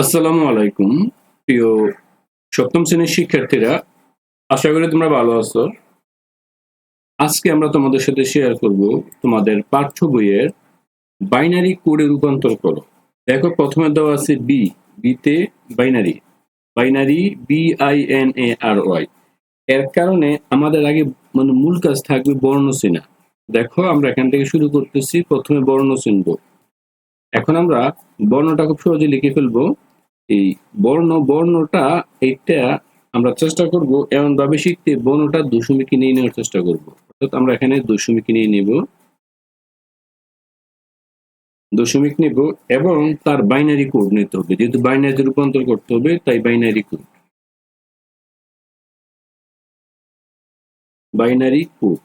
আসসালামু আলাইকুম। প্রিয় সপ্তম শ্রেণির শিক্ষার্থীরা, আশা করি তোমরা ভালো আছো। আজকে আমরা তোমাদের সাথে শেয়ার করব তোমাদের পাঠ্য বইয়ের বাইনারি কোডে রূপান্তর করো। দেখো, প্রথমে দেওয়া আছে বি বিতে binary binary B I N A R Y এর কারণে আমাদের আগে মানে মূল কাজ থাকবে বর্ণ চেনা দেখো, আমরা এখান থেকে শুরু করতেছি, প্রথমে বর্ণ চিনব এখন আমরা বর্ণটা খুব সহজে লিখে ফেলব। এই বর্ণ, বর্ণটা এইটা আমরা চেষ্টা করব, এমন ভাবে শিখতে বর্ণটা দশমিকে নিয়ে নেওয়ার চেষ্টা করব। অর্থাৎ আমরা এখানে দশমিকে নিয়ে নেব। দশমিক নেব এবং তার বাইনারি কোড নিতে হবে। যেহেতু বাইনারি রূপান্তর করতে হবে, তাই বাইনারি কোড বাইনারি কোড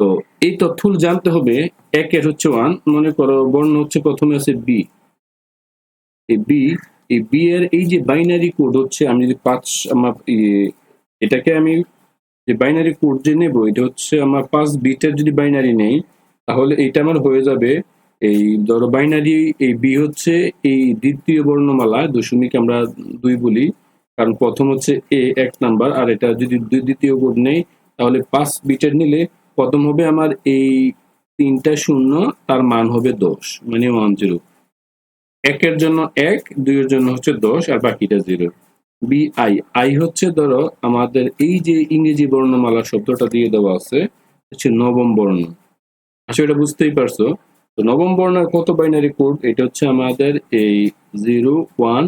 তো এই তথ্যগুলো জানতে হবে, একের হচ্ছে ওয়ান মনে করো বর্ণ হচ্ছে প্রথমে আছে বি এই বি এই বি এর এই যে বাইনারি কোড হচ্ছে, আমি যদি পাঁচ, আমার এটাকে আমি যে বাইনারি কোড যে নেব, এটা হচ্ছে আমার পাঁচ বিটের যদি বাইনারি নেই, তাহলে এটা আমার হয়ে যাবে এই ধরো বাইনারি এই বি হচ্ছে এই দ্বিতীয় বর্ণমালা, দশমিক আমরা দুই বলি, কারণ প্রথম হচ্ছে এ এক নাম্বার, আর এটা যদি দ্বিতীয় কোড নেই, তাহলে পাঁচ বিটের নিলে প্রথম হবে আমার এই তিনটা শূন্য, তার মান হবে দশ মানে ওয়ান জিরো একের জন্য এক, দুইয়ের জন্য হচ্ছে দশ, আর বাকিটা জিরো। বি আই আই হচ্ছে ধরো আমাদের এই যে ইংরেজি বর্ণমালা শব্দটা দিয়ে দেওয়া আছে, হচ্ছে নবম বর্ণ। আসলে এটা বুঝতেই পারছ? তো নবম বর্ণের কত বাইনারি কোড এটা হচ্ছে আমাদের এই জিরো, ওয়ান,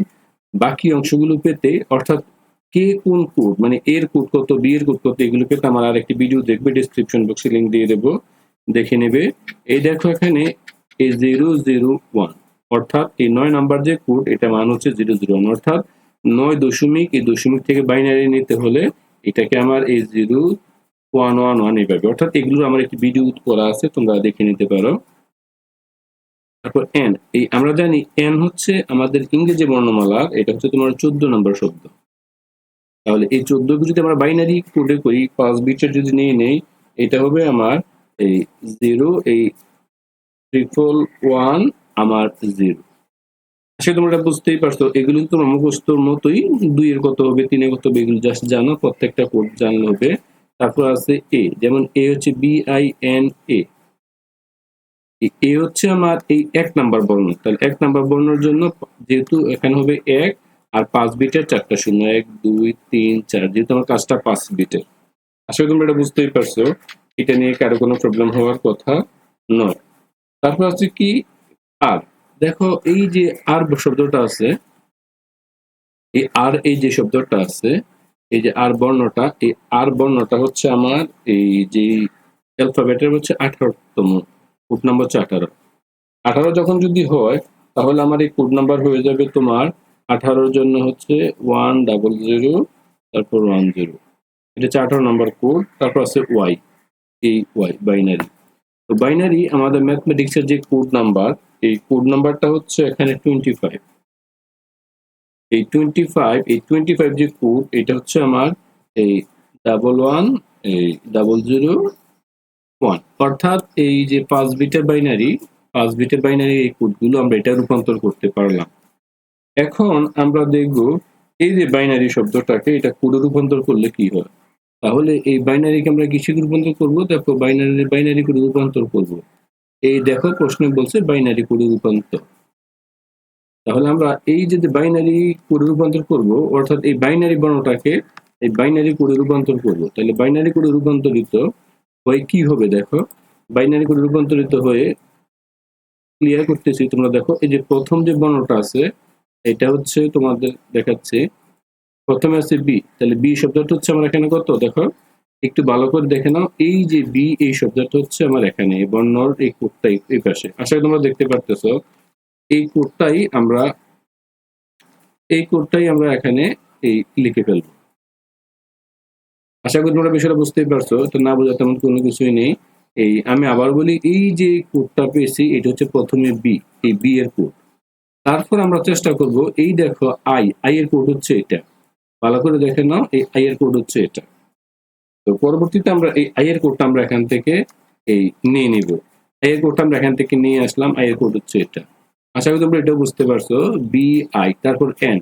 বাকি অংশগুলো পেতে, অর্থাৎ কে কোন কোড মানে এর কোড কত, বি এর কোড কত, এগুলো পেতে আমার আর একটি ভিডিও দেখবে ডিসক্রিপশন বক্সে লিঙ্ক দিয়ে দেবো। দেখে নেবে। এই দেখো এখানে এই জিরো জিরো, ওয়ান। অর্থাৎ এই নয় নাম্বার যে কোড, এটা মান হচ্ছে জিরো জিরো অর্থাৎ নয় দশমিক, এই দশমিক থেকে বাইনারি নিতে হলে এটাকে আমার এই জিরো ওয়ান ওয়ান ওয়ান এইভাবে, অর্থাৎ এগুলো আমার একটি ভিডিও করা আছে, তোমরা দেখে নিতে পারো। তারপর এন এই আমরা জানি এন হচ্ছে আমাদের ইংরেজি বর্ণমালা এটা হচ্ছে তোমার চোদ্দ নম্বর শব্দ। তাহলে এই চোদ্দ যদি আমরা বাইনারি কোডে করি, পাঁচ বিটের যদি নিয়ে নেই, এটা হবে আমার এই জিরো এই ট্রিপল ওয়ান আমার জিরো আসলে তোমরা এটা বুঝতেই পারছ, এগুলো তোমার মুখস্থর মতোই দুইয়ের কত হবে তিনের কত হবে এগুলো জাস্ট জানো, প্রত্যেকটা কোড জানলে হবে। তারপর আছে এ যেমন এ হচ্ছে B I N A A হচ্ছে আমার এই এক নাম্বার বর্ণ। তাহলে এক নাম্বার বর্ণের জন্য যেহেতু এখানে হবে এক, আর পাঁচ বিটের চারটা শূন্য, এক, দুই, তিন, চার, যেহেতু আমার কাজটা পাঁচ বিটের। আসলে তোমরা এটা বুঝতেই পারছ। এটা নিয়ে কারও কোনো প্রবলেম হওয়ার কথা নয়। তারপর আছে কি? আর দেখো এই যে আর শব্দটা আছে, এই আর এই যে শব্দটা আছে, এই যে আর বর্ণটা, এই আর বর্ণটা হচ্ছে আমার এই যে অ্যালফাবেটের হচ্ছে আঠারোতম, কোড নাম্বার হচ্ছে আঠারো। আঠারো যখন যদি হয়, তাহলে আমার এই কোড নাম্বার হয়ে যাবে তোমার আঠারোর জন্য হচ্ছে ওয়ান ডাবল জিরো, তারপর ওয়ান জিরো। এটা হচ্ছে আঠারো নাম্বার কোড, তারপর আছে ওয়াই, এই ওয়াই, বাইনারি। তো বাইনারি আমাদের ম্যাথমেটিক্সের যে কোড নাম্বার এই কোড নাম্বারটা হচ্ছে এখানে টোয়েন্টি ফাইভ এই টোয়েন্টি ফাইভ এই টোয়েন্টি ফাইভ যে কোড এটা হচ্ছে আমার এই ডাবল ওয়ান এই ডাবল জিরো ওয়ান অর্থাৎ এই যে পাঁচ বিটের বাইনারি পাঁচ বিটের বাইনারি এই কোডগুলো আমরা এটা রূপান্তর করতে পারলাম। এখন আমরা দেখব এই যে বাইনারি শব্দটাকে এটা কোডে রূপান্তর করলে কি হয়? তাহলে এই বাইনারিকে আমরা কিসে রূপান্তর করব? দেখো বাইনারি বাইনারি কোডে রূপান্তর করব। এই দেখো প্রশ্ন বলছে বাইনারি কোডে রূপান্তর। তাহলে আমরা এই যে বাইনারি কোডে রূপান্তর করব, অর্থাৎ এই বাইনারি বর্ণটাকে এই বাইনারি কোডে রূপান্তর করব, তাহলে বাইনারি কোডে রূপান্তরিত হয়ে কি হবে দেখো? বাইনারি কোডে রূপান্তরিত হয়ে ক্লিয়ার করতেছি, তোমরা দেখো এই যে প্রথম যে বর্ণটা আছে, এটা হচ্ছে তোমাদের দেখাচ্ছে, প্রথমে আছে বি তাহলে বি শব্দটা হচ্ছে আমার এখানে কত? দেখো একটু ভালো করে দেখে নাও। এই যে বি এই শব্দটা হচ্ছে আমার এখানে বর্ণর এই কোডটাই এই পাশে। আশা তোমরা দেখতে পারতেছো। এই কোডটাই আমরা, এই কোডটাই আমরা এখানে এই লিখে ফেলব। আশা করি তোমরা বিষয়টা বুঝতেই পারছ, তো না বোঝা তেমন কোনো কিছুই নেই। এই, আমি আবার বলি, এই যে কোডটা পেয়েছি, এটা হচ্ছে প্রথমে বি এই বি এর কোড তারপর আমরা চেষ্টা করব, এই দেখো আই আই এর কোড হচ্ছে এটা। ভালো করে দেখে নাও, এই আই এর কোড হচ্ছে এটা। তো পরবর্তীতে আমরা এই আই এর কোডটা আমরা এখান থেকে এই নিয়ে নিব। আই এর কোডটা আমরা এখান থেকে নিয়ে আসলাম। আই এর কোড হচ্ছে এটা। আশা করি তোমরা এটাও বুঝতে পারছ। বি আই তারপর এন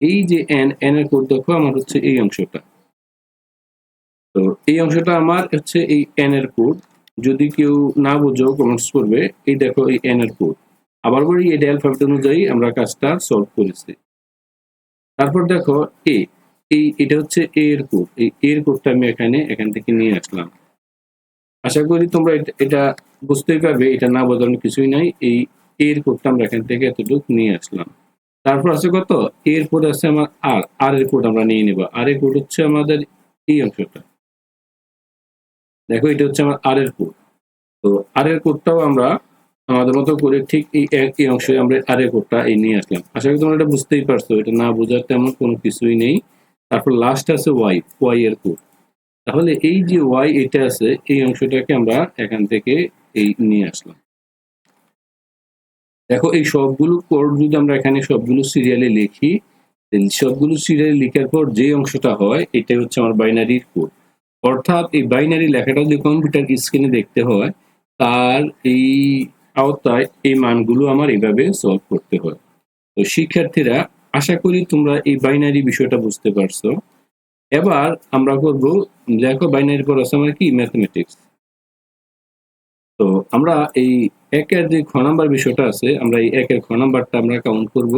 এই যে এন এন এর কোড দেখো, আমার হচ্ছে এই অংশটা। তো এই অংশটা আমার হচ্ছে এই এন এর কোড যদি কেউ না বোঝো কমেন্টস করবে, এই দেখো এই এন এর কোড আবার বলি এটা অ্যালফাবেট অনুযায়ী আমরা কাজটা সলভ করেছি। তারপর দেখো এ এই, এটা হচ্ছে এ এর কোড এই এর কোডটা আমি এখানে, এখান থেকে নিয়ে আসলাম। আশা করি তোমরা এটা- বুঝতেই পারবে, এটা না বোঝানো কিছুই নাই। এই এর কোডটা আমরা এখান থেকে এতটুকু নিয়ে আসলাম। তারপর আছে কত? এর কোড আছে আমার আর আর এর কোড আমরা নিয়ে নেব। আর এর কোড হচ্ছে আমাদের এই অংশটা। দেখো, এটা হচ্ছে আমার আর এর কোড তো আর এর কোডটাও আমরা আমাদের মতো করে ঠিক এই এক এই অংশে আমরা আর এর কোডটা এই নিয়ে আসলাম। আশা করি তোমরা এটা বুঝতেই পারছ। এটা না বোঝার তেমন কোনো কিছুই নেই। তারপর লাস্ট আছে ওয়াই ওয়াই এর কোড তাহলে এই যে ওয়াই এটা আছে, এই অংশটাকে আমরা এখান থেকে এই নিয়ে আসলাম। দেখো, এই সবগুলো কোড যদি আমরা এখানে সবগুলো সিরিয়ালে লিখি সবগুলো সিরিয়ালে লেখার পর যে অংশটা হয় এটা হচ্ছে আমার বাইনারির কোড অর্থাৎ এই বাইনারি লেখাটা যদি কম্পিউটার স্ক্রিনে দেখতে হয়, তার এই আওতায় এই মানগুলো আমার এইভাবে সলভ করতে হয়। তো শিক্ষার্থীরা আশা করি তোমরা এই বাইনারি বিষয়টা বুঝতে পারছ। এবার আমরা করব, দেখো বাইনারি পর আছে আমার কি? ম্যাথমেটিক্স তো আমরা এই একের যে খ নাম্বার বিষয়টা আছে, আমরা এই একের খ নাম্বারটা আমরা কাউন্ট করব,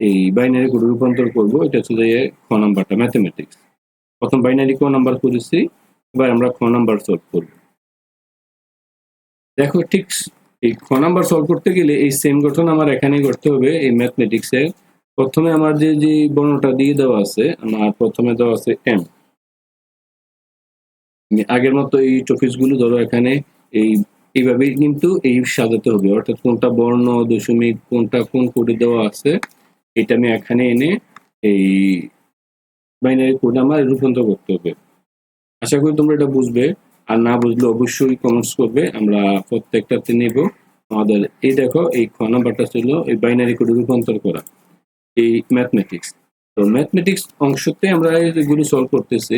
এই বাইনারি কোডে রূপান্তর করব, এটা হচ্ছে যে খ নাম্বারটা ম্যাথমেটিক্স প্রথম বাইনারি ক নাম্বার করেছি, এবার আমরা খ নাম্বার সলভ করব। দেখো ঠিক এই খ নাম্বার সলভ করতে গেলে এই সেম গঠন আমার এখানেই করতে হবে, এই ম্যাথমেটিক্সে প্রথমে আমার যে যে বর্ণটা দিয়ে দেওয়া আছে, আমার প্রথমে দেওয়া আছে এম আগের মতো এই টপিসগুলো ধরো এখানে এই, এইভাবেই কিন্তু এই সাজাতে হবে। অর্থাৎ কোনটা বর্ণ, দশমিক, কোনটা কোন কোডে দেওয়া আছে, এটা আমি এখানে এনে এই বাইনারি কোড আমার রূপান্তর করতে হবে। আশা করি তোমরা এটা বুঝবে। আর না বুঝলে অবশ্যই কমেন্টস করবে। আমরা প্রত্যেকটাতে নেব। আমাদের এই দেখো, এই খ নাম্বারটা ছিল এই বাইনারি কোডে রূপান্তর করা। এই ম্যাথমেটিক্স তো ম্যাথমেটিক্স অংশতে আমরা এগুলো সলভ করতেছি।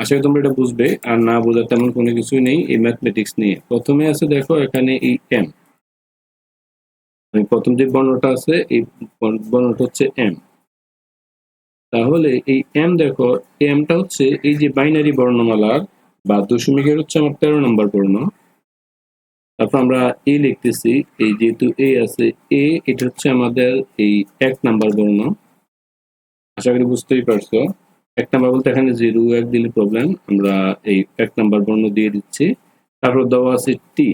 আশা করি তোমরা এটা বুঝবে। আর না বোঝার তেমন কোনো কিছুই নেই এই ম্যাথমেটিক্স নিয়ে। প্রথমে আছে দেখো এখানে এই এম প্রথম যে বর্ণটা আছে, এই বর্ণটা হচ্ছে এম তাহলে এই এম দেখো এমটা হচ্ছে এই যে বাইনারি বর্ণমালার বা দশমিকের হচ্ছে আমার তেরো নম্বর বর্ণ। তারপর আমরা এ লিখতেছি, এই যেহেতু এ আছে এ এটা হচ্ছে আমাদের এই এক নাম্বার বর্ণ। আশা করি বুঝতেই পারছ। এক নাম্বার বলতে এখানে জিরো এক দিলে প্রবলেম আমরা এই এক নাম্বার বর্ণ দিয়ে দিচ্ছি। তারপর দেওয়া আছে টি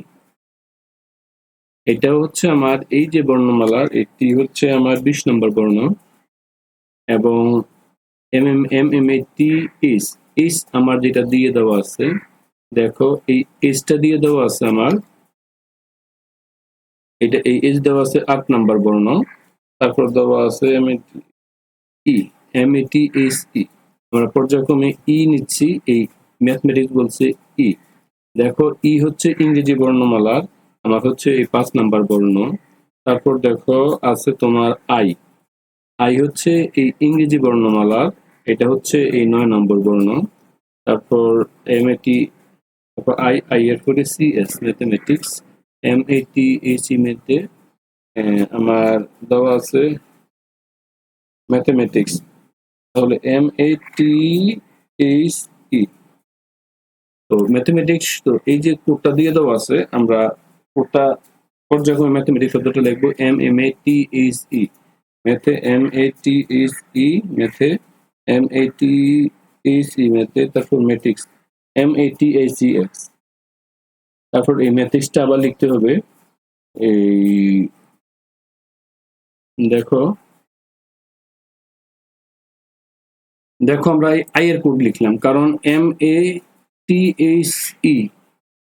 এটা হচ্ছে আমার এই যে বর্ণমালার, এই টি হচ্ছে আমার বিশ নম্বর বর্ণ। এবং M M M M A T ইস ইস আমার যেটা দিয়ে দেওয়া আছে, দেখো, এই ইসটা দিয়ে দেওয়া আছে আমার এটা এই ইস দেওয়া আছে আট নাম্বার বর্ণ। তারপর দেওয়া আছে M E M T S E আমরা পর্যায়ক্রমে ই নিচ্ছি, এই ম্যাথমেটিক্স বলছে ই দেখো ই হচ্ছে ইংরেজি বর্ণমালার, আমার হচ্ছে এই পাঁচ নাম্বার বর্ণ। তারপর দেখো, আছে তোমার আই আই হচ্ছে এই ইংরেজি বর্ণমালার, এটা হচ্ছে এই নয় নম্বর বর্ণ। তারপর এম এটি তারপর আই আই এর পরে C S mathematics M A T এই সি মেতে আমার দেওয়া আছে ম্যাথমেটিক্স তাহলে এম এ টি এইচ ই তো ম্যাথমেটিক্স তো এই যে কোডটা দিয়ে দেওয়া আছে, আমরা কোডটা পর্যায়ক্রমে ম্যাথমেটিক্স শব্দটা লিখব M M A T H E ম্যাথে M A T H E ম্যাথে M A T H E ম্যাথে তারপর matrix M A T H E X তারপর এই ম্যাথিক্সটা আবার লিখতে হবে। এই দেখো। দেখো আমরা আই এর কোড লিখলাম, কারণ এম এ টি এইচ ই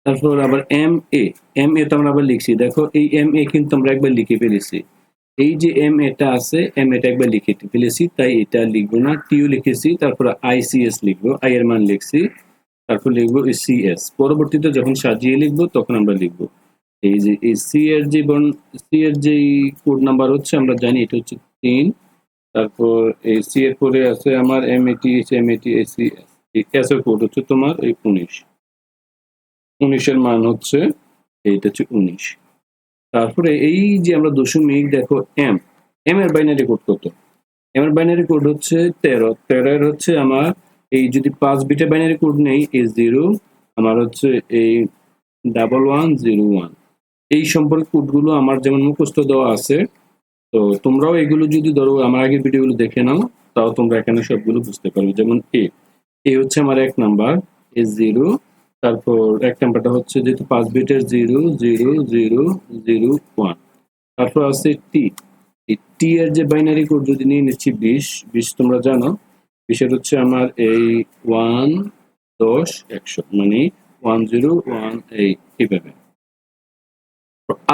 তারপর আবার এম এ এম এ তো আমরা আবার লিখছি। দেখো, এই এম এ কিন্তু আমরা একবার লিখে ফেলেছি। এই যে এম এটা আছে এম এটা একবার লিখে ফেলেছি, তাই এটা লিখব না। টিও লিখেছি, তারপর আই সি এস লিখব। আই এর মান লিখছি। তারপর লিখব সি এস পরবর্তীতে যখন সাজিয়ে লিখব, তখন আমরা লিখব। এই যে এই সি এর যে বন সি এর যে কোড নাম্বার হচ্ছে, আমরা জানি এটা হচ্ছে তিন। তারপর এই সি এর পরে আছে আমার M A T H M A T S C S S এর কোড হচ্ছে তোমার এই উনিশ। উনিশের মান হচ্ছে, এইটা হচ্ছে উনিশ। তারপরে এই যে আমরা দশমিক দেখো এম এম এর বাইনারি কোড কত? এম এর বাইনারি কোড হচ্ছে তেরো। তেরো এর হচ্ছে আমার এই যদি পাঁচ বিটা বাইনারি কোড নেই, এই জিরো আমার হচ্ছে এই ডাবল ওয়ান জিরো ওয়ান এই সম্পর্কে কোডগুলো আমার যেমন মুখস্থ দেওয়া আছে, তো তোমরাও এগুলো যদি ধরো, আমার আগের ভিডিওগুলো দেখে নাও, তাও তোমরা এখানে সবগুলো বুঝতে পারবে। যেমন এ এ হচ্ছে আমার এক নাম্বার এ জিরো তারপর এক নাম্বারটা হচ্ছে যেহেতু পাঁচ বিটের zero zero zero zero one তারপর আছে টি এই টি এর যে বাইনারি কোড যদি নিয়ে নিচ্ছি, বিশ বিশ তোমরা জানো বিশের হচ্ছে আমার এই ওয়ান, দশ, একশো মানে ওয়ান জিরো, ওয়ান এই এইভাবে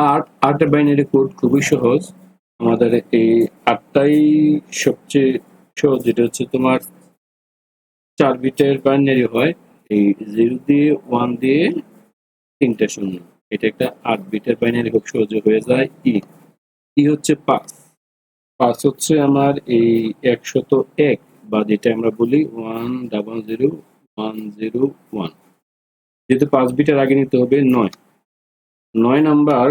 আট আটের বাইনারি কোড খুবই সহজ। আমাদের এই আটটাই সবচেয়ে সহজ, যেটা হচ্ছে তোমার চার বিটের বাইনারি হয়। এই জিরো দিয়ে, ওয়ান দিয়ে তিনটা শূন্য। এটা একটা আট বিটের বাইনারি খুব সহজে হয়ে যায়। ই। ই হচ্ছে পাঁচ। পাঁচ হচ্ছে আমার এই একশত এক। বা যেটা আমরা বলি one double zero one zero one. যেহেতু পাঁচ বিটের আগে নিতে হবে নয়। নয় নাম্বার,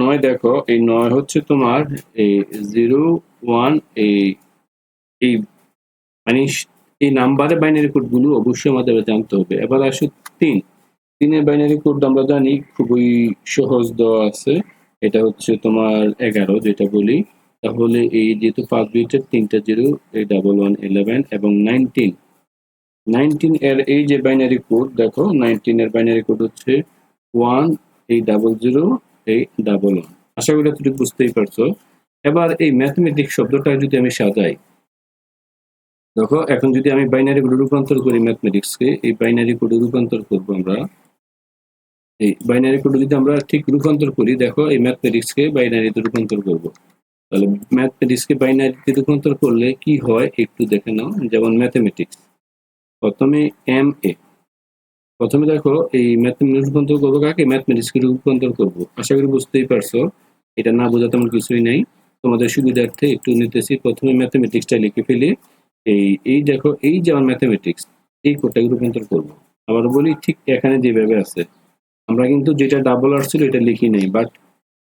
নয় দেখো, এই নয় হচ্ছে তোমার এই জিরো ওয়ান এই এই মানে এই নাম্বারের বাইনারি কোডগুলো অবশ্যই আমাদের জানতে হবে। এবার আসো তিন। তিনের বাইনারি কোড আমরা জানি, খুবই সহজ দেওয়া আছে। এটা হচ্ছে তোমার এগারো, যেটা বলি। তাহলে এই যেহেতু পাঁচ বিটের তিনটা জিরো, এই ডাবল ওয়ান ইলেভেন এবং নাইনটিন নাইনটিন এর এই যে বাইনারি কোড দেখো নাইনটিন এর বাইনারি কোড হচ্ছে ওয়ান এই ডাবল জিরো এই ডাবল ওয়ান আশা করি তুমি বুঝতেই পারছ। এবার এই ম্যাথমেটিক্স শব্দটা যদি আমি সাজাই, দেখো এখন যদি আমি বাইনারি কোডে রূপান্তর করি ম্যাথমেটিক্সকে এই বাইনারি কোডে রূপান্তর করব আমরা। এই বাইনারি কোডে যদি আমরা ঠিক রূপান্তর করি, দেখো এই ম্যাথমেটিক্সকে বাইনারিতে রূপান্তর করব। তাহলে ম্যাথমেটিক্সকে বাইনারিতে রূপান্তর করলে কি হয় একটু দেখে নাও, যেমন ম্যাথমেটিক্স প্রথমে এম এ প্রথমে দেখো, এই ম্যাথমেটিক্স রূপান্তর করব কাকে? ম্যাথমেটিক্সকে রূপান্তর করব। আশা করি বুঝতেই পারছ, এটা না বোঝা তেমন কিছুই নাই। তোমাদের সুবিধার্থে একটু নিতেছি। প্রথমে ম্যাথমেটিক্সটা লিখে ফেলি। এই এই দেখো, এই যে আমার ম্যাথমেটিক্স এই কোডটাকে রূপান্তর করব। আবার বলি ঠিক এখানে যেভাবে আছে। আমরা কিন্তু যেটা ডাবল আর ছিল, এটা লিখি নাই। বাট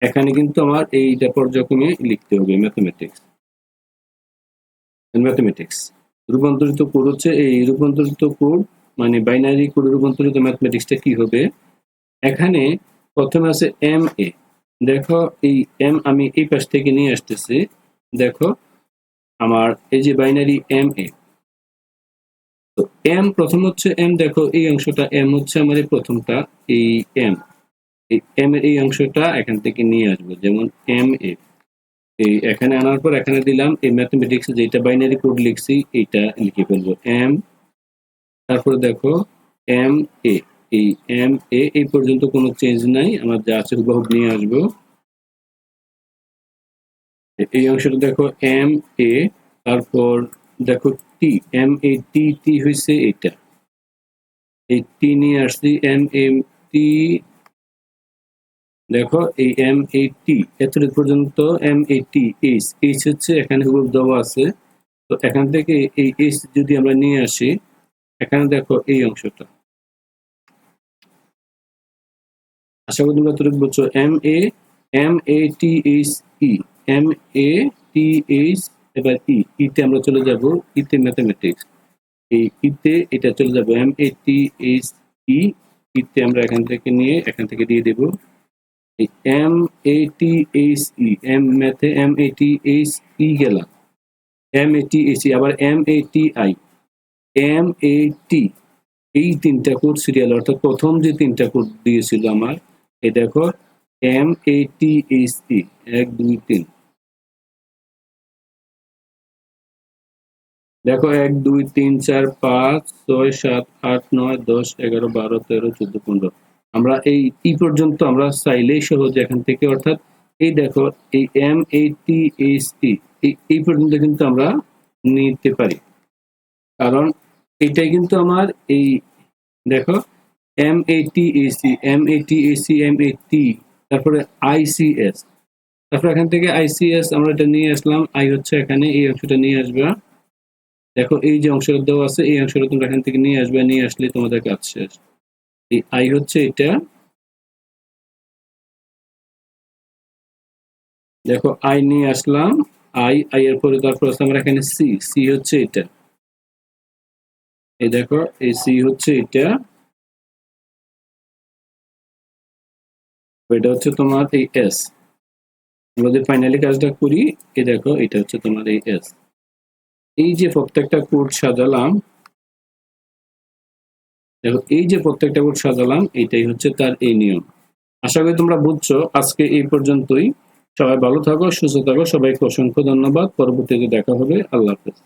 এখানে কিন্তু আমার এইটা পর্যায়ক্রমে লিখতে হবে ম্যাথমেটিক্স ম্যাথমেটিক্স রূপান্তরিত কোড হচ্ছে এই, রূপান্তরিত কোড মানে বাইনারি কোড রূপান্তরিত ম্যাথমেটিক্সটা কি হবে? এখানে প্রথমে আছে এম এ দেখো এই এম আমি এই পাশ থেকে নিয়ে আসতেছি। দেখো আমার এই যে বাইনারি এম এ তো এম প্রথম হচ্ছে এম দেখো এই অংশটা এম হচ্ছে আমার এই প্রথমটা, এই এম এই এম এই অংশটা এখান থেকে নিয়ে আসব, যেমন এম এ এই এখানে আনার পর এখানে দিলাম, এই ম্যাথমেটিক্স যেটা বাইনারি কোড লিখছি, এইটা লিখে ফেলব। এম তারপরে দেখো এম এ এই এম এ এই পর্যন্ত কোনো চেঞ্জ নাই, আমার যা আছে হুবহুব নিয়ে আসব। এই অংশটা দেখো এম এ তারপর দেখো টি এম এ টি টি হয়েছে এটা এই টি নিয়ে আসছি এম এম টি দেখো, এই এম এ টি এতটুকু পর্যন্ত M A T H H হচ্ছে এখানে হুবহুব দেওয়া আছে। তো এখান থেকে এই এইচ যদি আমরা নিয়ে আসি, এখানে দেখো এই অংশটা। আশা করি তোমরা এতটুকু বলছো M A M A T H E M A T H এবার ই ইতে আমরা চলে যাব ইতে ম্যাথমেটিক্স এই ইতে এটা চলে যাব এম এ টি এইচ ই ইতে আমরা এখান থেকে নিয়ে, এখান থেকে দিয়ে দেব। M A T H E, M ম্যাথে M A T H E গেলাম। M A T H E, আবার M A T I. M A T, এই তিনটা কোড সিরিয়াল অর্থাৎ প্রথম যে তিনটা কোড দিয়েছিল আমার এই দেখো, এম এ টি এইচ ই, এক, দুই, তিন। দেখো, এক, দুই, তিন, চার, পাঁচ, ছয়, সাত, আট, নয়, দশ, এগারো, বারো, তেরো, চোদ্দ, পনেরো। আমরা এই ই পর্যন্ত আমরা চাইলেই সহজে এখান থেকে, অর্থাৎ এই দেখো, এই M A T H T এই পর্যন্ত কিন্তু আমরা নিতে পারি। কারণ এটাই কিন্তু আমার এই, দেখো M A T A C M A T A C M A T তারপরে আইসিএস তারপর এখান থেকে আইসিএস আমরা এটা নিয়ে আসলাম। আই হচ্ছে এখানে, এই অংশটা নিয়ে আসবে। দেখো, এই যে অংশটা দেওয়া আছে, এই অংশটা তোমরা এখান থেকে নিয়ে আসবে, নিয়ে আসলে তোমাদের কাজ শেষ। এই আই হচ্ছে এটা। দেখো, আই নিয়ে আসলাম। আই আই এর পরে তারপর আছে আমরা এখানে সি। সি হচ্ছে এটা। এই দেখো, এই সি হচ্ছে এটা। এটা হচ্ছে তোমার এই এস। আমরা যদি ফাইনালি কাজটা করি, এই দেখো, এটা হচ্ছে তোমার এই এস। এই যে প্রত্যেকটা কোড সাজালাম দেখো, এই যে প্রত্যেকটা কোড সাজালাম এইটাই হচ্ছে তার এই নিয়ম। আশা করি তোমরা বুঝছ, আজকে এই পর্যন্তই। সবাই ভালো থাকো, সুস্থ থাকো। সবাইকে অসংখ্য ধন্যবাদ। পরবর্তীতে দেখা হবে। আল্লাহ হাফেজ।